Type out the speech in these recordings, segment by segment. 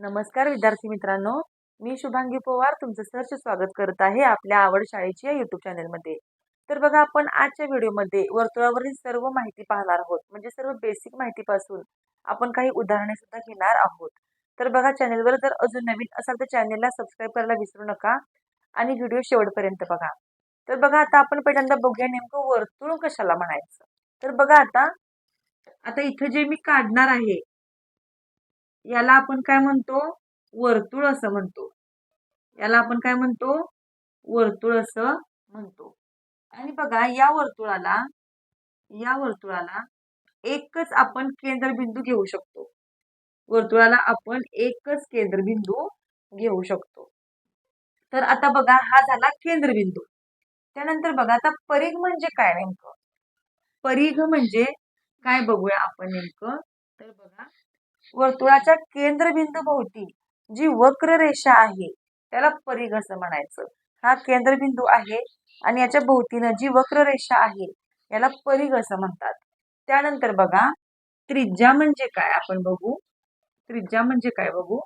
नमस्कार विद्यार्थी मित्रांनो. मी शुभांगी पवार तुमचं सहर्ष स्वागत करत आहे आपल्या आवड शाळेची या युट्यूब चॅनलमध्ये तर बघा आपण आजच्या व्हिडिओमध्ये वर्तुळावरील सर्व माहिती पाहणार आहोत. म्हणजे सर्व बेसिक माहितीपासून आपण काही उदाहरणे सुद्धा घेणार आहोत. तर बघा चॅनलवर जर अजून नवीन असाल तर चॅनलला सबस्क्राईब करायला विसरू नका आणि व्हिडिओ शेवटपर्यंत बघा. तर बघा आता आपण पहिल्यांदा बघूया नेमकं वर्तुळ कशाला म्हणायचं. तर बघा आता आता इथं जे मी काढणार आहे याला आपण काय म्हणतो? वर्तुळ असं म्हणतो. याला आपण काय म्हणतो? वर्तुळ असं म्हणतो. आणि बघा या वर्तुळाला या वर्तुळाला एकच आपण केंद्रबिंदू घेऊ शकतो. वर्तुळाला आपण एकच केंद्रबिंदू घेऊ शकतो. तर आता बघा हा झाला केंद्रबिंदू. त्यानंतर बघा आता परीघ म्हणजे काय नेमकं? परीघ म्हणजे काय बघूया आपण नेमकं? तर बघा वर्तुळाच्या केंद्रबिंदू भोवती जी वक्र रेषा आहे त्याला परिघ असं म्हणायचं. हा केंद्रबिंदू आहे आणि याच्या भोवतीनं जी वक्र रेषा आहे याला परिघ असं म्हणतात. त्यानंतर बघा त्रिज्या म्हणजे काय? आपण बघू. त्रिज्या म्हणजे काय बघू?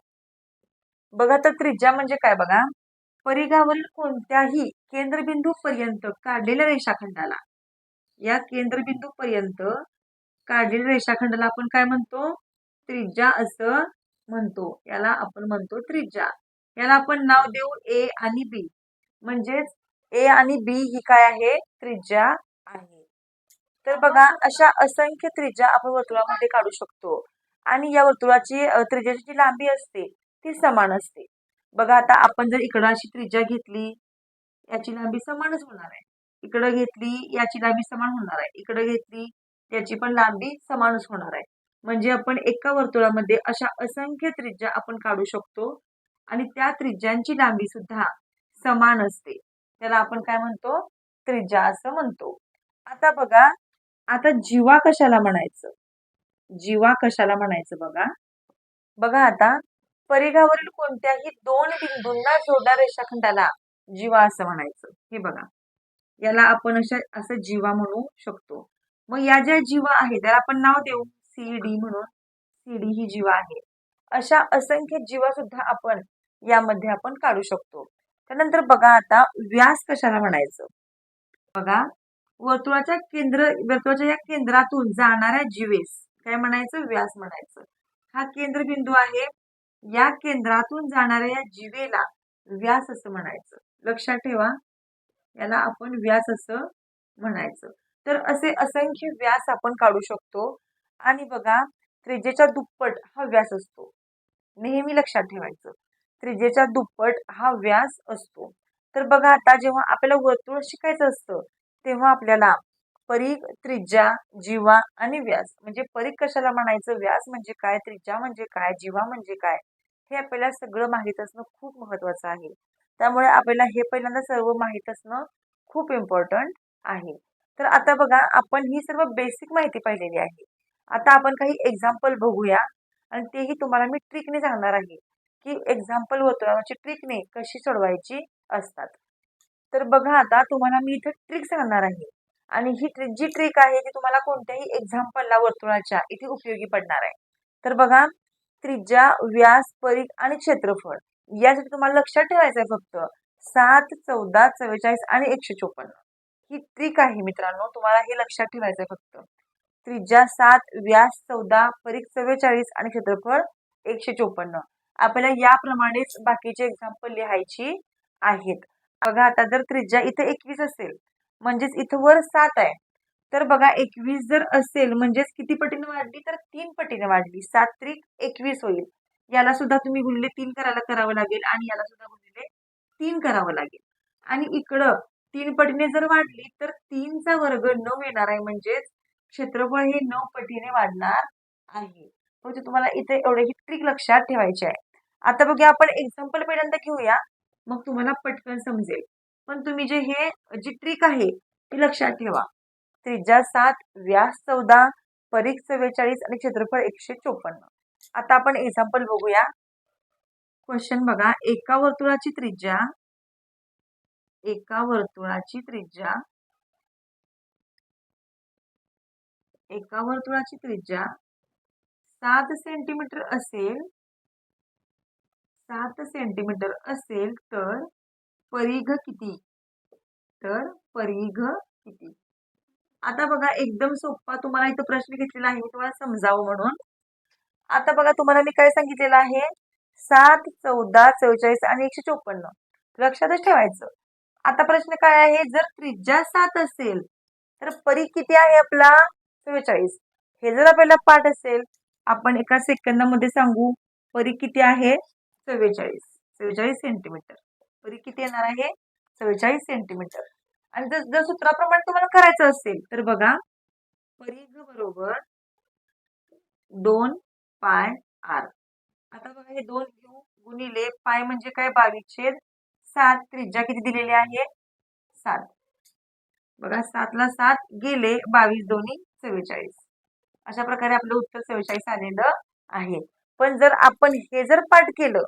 बघा तर त्रिज्या म्हणजे काय बघा? परिघावरील कोणत्याही केंद्रबिंदू पर्यंत काढलेल्या रेषाखंडाला. या केंद्रबिंदू पर्यंत काढलेल्या रेषाखंडाला आपण काय म्हणतो? त्रिज्या असं म्हणतो. याला आपण म्हणतो त्रिज्या. याला आपण नाव देऊ ए आणि बी म्हणजेच ए आणि बी ही काय आहे? त्रिज्या आहे. तर बघा अशा असंख्य त्रिज्या आपण वर्तुळामध्ये काढू शकतो. आणि या वर्तुळाची त्रिज्याची जी लांबी असते ती समान असते. बघा आता आपण जर इकडं अशी त्रिज्या घेतली याची लांबी समानच होणार आहे. इकडं घेतली याची लांबी समान होणार आहे. इकडं घेतली याची पण लांबी समानच होणार आहे. म्हणजे आपण एका वर्तुळामध्ये अशा असंख्य त्रिज्या आपण काढू शकतो आणि त्या त्रिज्यांची लांबी सुद्धा समान असते. त्याला आपण काय म्हणतो? त्रिज्या असं म्हणतो. आता बघा आता जीवा कशाला म्हणायचं? जीवा कशाला म्हणायचं बघा? बघा आता परिघावरील कोणत्याही दोन बिंदूंना जोडणाऱ्या रेषाखंडाला जीवा असं म्हणायचं. हे बघा. याला आपण अशा असं जीवा म्हणू शकतो. मग या ज्या जीवा आहेत त्याला आपण नाव देऊ. सी डी म्हणून सी डी ही जीवा आहे. अशा असंख्य जीवा सुद्धा आपण यामध्ये आपण काढू शकतो. त्यानंतर बघा आता व्यास कशाला म्हणायचं? बघा वर्तुळाच्या केंद्र वर्तुळाच्या या केंद्रातून जाणाऱ्या जीवेस काय म्हणायचं? व्यास म्हणायचं. हा केंद्रबिंदू आहे. या केंद्रातून जाणाऱ्या या जीवेला व्यास असं म्हणायचं. लक्षात ठेवा याला आपण व्यास असं म्हणायचं. तर असे असंख्य व्यास आपण काढू शकतो. आणि बघा त्रिजेच्या दुप्पट हा व्यास असतो. नेहमी लक्षात ठेवायचं. त्रिजेच्या दुप्पट हा व्यास असतो. तर बघा आता जेव्हा आपल्याला वर्तुळ शिकायचं असतं तेव्हा आपल्याला परीघ त्रिज्या जीवा आणि व्यास म्हणजे परीघ कशाला म्हणायचं? व्यास म्हणजे काय? त्रिज्या म्हणजे काय? जीवा म्हणजे काय? हे आपल्याला सगळं माहीत असणं खूप महत्वाचं आहे. त्यामुळे आपल्याला हे पहिल्यांदा सर्व माहीत असणं खूप इम्पॉर्टंट आहे. तर आता बघा आपण ही सर्व बेसिक माहिती पाहिलेली आहे. आता आपण काही एक्झाम्पल बघूया. आणि तेही तुम्हाला मी ट्रिकने सांगणार आहे. की एक्झाम्पल वर्तुळाची ट्रिकने कशी सोडवायची असतात. तर बघा आता तुम्हाला मी इथे ट्रिक सांगणार आहे. आणि ही ट्रिक जी ट्रिक आहे ती तुम्हाला कोणत्याही एक्झाम्पलला वर्तुळाच्या इथे उपयोगी पडणार आहे. तर बघा त्रिज्या व्यास परीख आणि क्षेत्रफळ. यासाठी तुम्हाला लक्षात ठेवायचं आहे फक्त. सात चौदा चव्वेचाळीस आणि एकशे चोपन्न. ही ट्रिक आहे मित्रांनो तुम्हाला हे लक्षात ठेवायचं आहे फक्त. त्रिज्या सात व्यास चौदा परीख चव्वेचाळीस आणि क्षेत्रफळ एकशे चोपन्न. आपल्याला याप्रमाणेच बाकीचे एक्झाम्पल लिहायची आहेत. बघा आता जर त्रिज्या इथे एकवीस असेल म्हणजेच इथं वर सात आहे. तर बघा एकवीस जर असेल म्हणजेच किती पटीने वाढली? तर तीन पटीने वाढली. सात त्रिक एकवीस होईल. याला सुद्धा तुम्ही गुणले तीन करायला करावं लागेल आणि याला सुद्धा गुणले तीन करावं लागेल. आणि इकडं तीन पटीने जर वाढली तर तीनचा वर्ग नऊ येणार आहे म्हणजेच क्षेत्रफळ हे नऊ पटीने वाढणार आहे. म्हणजे तुम्हाला इथे एवढे ही ट्रिक लक्षात ठेवायची आहे. आता बघूया आपण एक्झाम्पल पहिल्यांदा घेऊया. मग तुम्हाला पटकन समजेल. पण तुम्ही जे हे जी ट्रिक आहे ती लक्षात ठेवा. त्रिज्या सात व्यास चौदा परीख चव्वेचाळीस आणि क्षेत्रफळ एकशे चोपन्न. आता आपण एक्झाम्पल बघूया. क्वेश्चन बघा. एका वर्तुळाची त्रिज्या एका वर्तुळाची त्रिज्या एका वर्तुळाची त्रिज्या सात सेंटीमीटर असेल सात सेंटीमीटर असेल तर परिघ किती? तर परिघ किती? आता बघा एकदम सोपा तुम्हाला इथं प्रश्न घेतलेला आहे मी तुम्हाला समजावं म्हणून. आता बघा तुम्हाला मी काय सांगितलेलं आहे? सात चौदा चव्वेचाळीस आणि एकशे चोपन्न. लक्षातच ठेवायचं. आता प्रश्न काय आहे? जर त्रिज्या सात असेल तर परी किती आहे आपला? चव्वेचाळीस. हे जर आपल्याला पाठ असेल आपण एका सेकंदामध्ये सांगू परी किती आहे? चव्वेचाळीस. चव्वेचाळीस सेंटीमीटर परी किती येणार आहे? चव्वेचाळीस सेंटीमीटर आणि जर जर सूत्राप्रमाणे तुम्हाला करायचं असेल तर बघा परिघ बरोबर दोन पाय आर. आता बघा हे दोन घेऊ गुणिले पाय म्हणजे काय? बावीस छेद सात. त्रिज्या किती दिलेली आहे? सात. बघा सातला सात गेले बावीस दोन्ही. चव्वेचाळीस अशा प्रकारे आपलं उत्तर चव्वेचाळीस आलेलं आहे. पण जर आपण हे जर पाठ केलं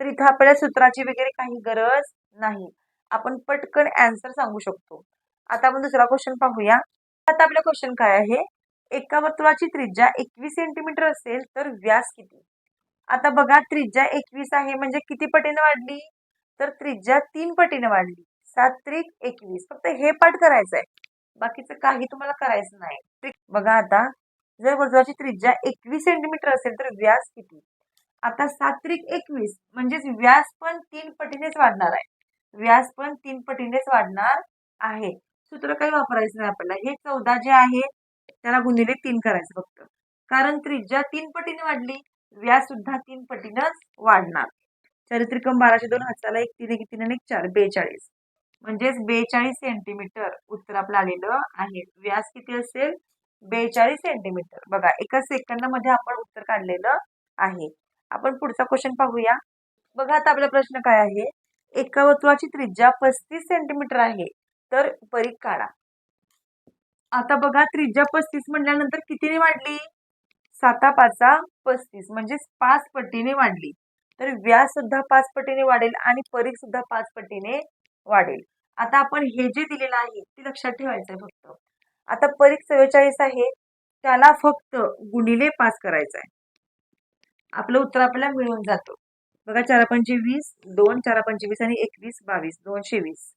तर इथं आपल्याला सूत्राची वगैरे काही गरज नाही. आपण पटकन अँसर सांगू शकतो. आता आपण दुसरा क्वेश्चन पाहूया. आता आपला क्वेश्चन काय आहे? एका वर्तुळाची त्रिज्या एकवीस सेंटीमीटर असेल तर व्यास किती? आता बघा त्रिज्या एकवीस आहे म्हणजे किती पटीने वाढली? तर त्रिज्या तीन पटीने वाढली. सात त्रिक एकवीस. फक्त हे पाठ करायचं आहे बाकीचं काही तुम्हाला करायचं नाही. बघा आता जर वर्तुळाची त्रिज्या एकवीस सेंटीमीटर असेल तर व्यास किती? आता सात त्रिक एकवीस म्हणजेच व्यास पण तीन पटीनेच वाढणार आहे. व्यास पण तीन पटीनेच वाढणार आहे. सूत्र काही वापरायचं नाही आपल्याला. हे चौदा जे आहे त्याला गुणिले तीन करायचं फक्त. कारण त्रिज्या तीन पटीने वाढली व्यास सुद्धा तीन पटीनच वाढणार. चारित्रिकम बाराशे दोन हाताला एक तीन एक तीन आणि एक चार बेचाळीस. म्हणजेच बेचाळीस सेंटीमीटर उत्तर आपलं आलेलं आहे. व्यास किती असेल? बेचाळीस सेंटीमीटर बघा एका सेकंदामध्ये आपण उत्तर काढलेलं आहे. आपण पुढचा क्वेश्चन पाहूया. बघा आता आपला प्रश्न काय आहे? एका वर्तुळाची त्रिज्या पस्तीस सेंटीमीटर आहे. तर परीख काढा. आता बघा त्रिज्या पस्तीस म्हटल्यानंतर कितीने वाढली? साता पाचा पस्तीस म्हणजेच पाच पटीने वाढली. तर व्यास सुद्धा पाच पटीने वाढेल आणि परीख सुद्धा पाच पटीने वाढेल. आता आपण हे जे दिलेलं आहे ते लक्षात ठेवायचं आहे फक्त. आता परीख चव्वेचाळीस आहे त्याला फक्त गुणिले पाच करायचं आहे आपलं उत्तर आपल्याला मिळून जातं. बघा चार पंचे वीस दोन चार पंचे वीस आणि एकवीस बावीस दोनशे वीस.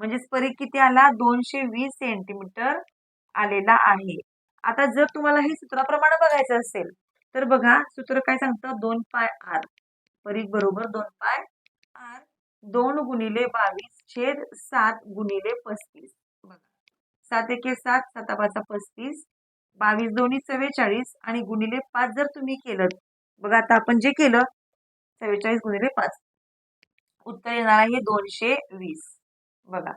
म्हणजेच परीख किती आला? दोनशे वीस सेंटीमीटर आलेला आहे. आता जर तुम्हाला हे सूत्राप्रमाणे बघायचं असेल तर बघा सूत्र काय सांगतं? दोन पाय आर. परीख बरोबर दोन पाय दोन गुणिले बावीस छेद सात गुणिले पस्तीस. बघा. सात एके सात सतापाचा पस्तीस बावीस दोन्ही चव्वेचाळीस आणि गुणिले पाच जर तुम्ही केलं बघा आता आपण जे केलं चव्वेचाळीस गुणिले पाच. उत्तर येणार आहे दोनशे वीस. बघा.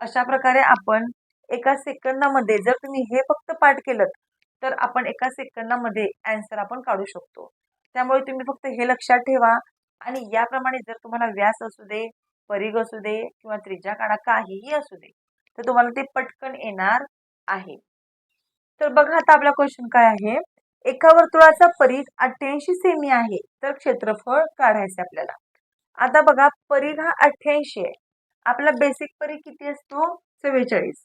अशा प्रकारे आपण एका सेकंदामध्ये जर तुम्ही हे फक्त पाठ केलं तर आपण एका सेकंदामध्ये अँसर आपण काढू शकतो. त्यामुळे तुम्ही फक्त हे लक्षात ठेवा आणि याप्रमाणे जर तुम्हाला व्यास असू दे परिघ असू दे किंवा त्रिज्या काढा काहीही असू दे तर तुम्हाला ते पटकन येणार आहे. तर बघा आता आपला क्वेश्चन काय आहे? एका वर्तुळाचा परिघ अठ्ठ्याऐंशी सेमी आहे तर क्षेत्रफळ काढायचं आपल्याला. आता बघा परिघ हा अठ्ठ्याऐंशी आहे. आपला बेसिक परिघ किती असतो? चव्वेचाळीस.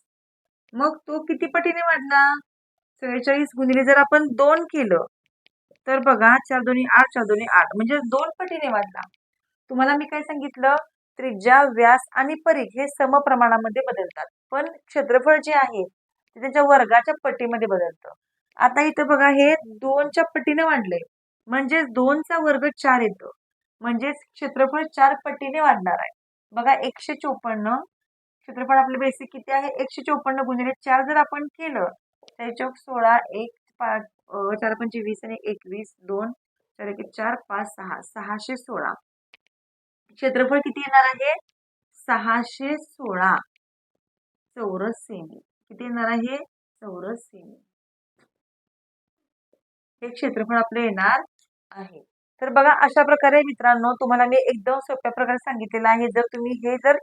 मग तो किती पटीने वाढला? चव्वेचाळीस गुणिले जर आपण दोन केलं तर बघा चार दोन्ही आठ चार दोन्ही आठ. म्हणजे दोन पटीने वाढला तुम्हाला मी काय सांगितलं? त्रिज्या व्यास आणि परीख हे समप्रमाणामध्ये बदलतात. पण क्षेत्रफळ जे आहे ते त्यांच्या वर्गाच्या पटीमध्ये बदलतं. आता इथं बघा हे दोनच्या पटीने वाढलंय. म्हणजे दोनचा वर्ग चार येतो. म्हणजेच क्षेत्रफळ चार पटीने वाढणार आहे. बघा एकशे चोपन्न. क्षेत्रफळ आपले बेसिक किती आहे? एकशे चोपन्न गुणिले चार जर आपण केलं तर सोळा एक पाच चार पंचे वीस आणि एकवीस दोन चार एक चार पाच सहा सहाशे सोळा. क्षेत्रफळ किती येणार आहे? सहाशे सोळा. चौरस सेमी किती येणार आहे? चौरस सेमी हे क्षेत्रफळ आपलं येणार आहे. तर बघा अशा प्रकारे मित्रांनो तुम्हाला मी एकदम सोप्या प्रकारे सांगितलेलं आहे. जर तुम्ही हे जर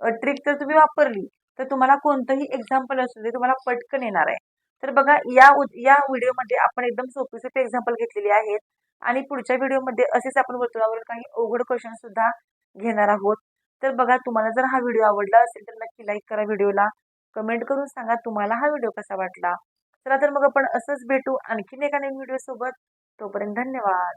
ट्रिक जर तुम्ही वापरली तर तुम्हाला कोणतंही एक्झाम्पल असू दे तुम्हाला पटकन येणार आहे. तर बघा या या व्हिडिओमध्ये आपण एकदम सोपी सोपे एक्झाम्पल घेतलेली आहेत. आणि पुढच्या व्हिडिओमध्ये असेच आपण वर्तुळावर काही अवघड क्वेश्चन सुद्धा घेणार आहोत. तर बघा तुम्हाला जर हा व्हिडिओ आवडला असेल तर नक्की लाईक करा व्हिडिओला. कमेंट करून सांगा तुम्हाला हा व्हिडिओ कसा वाटला. चला तर मग आपण असंच भेटू आणखीन एका नवीन व्हिडिओ सोबत तोपर्यंत धन्यवाद.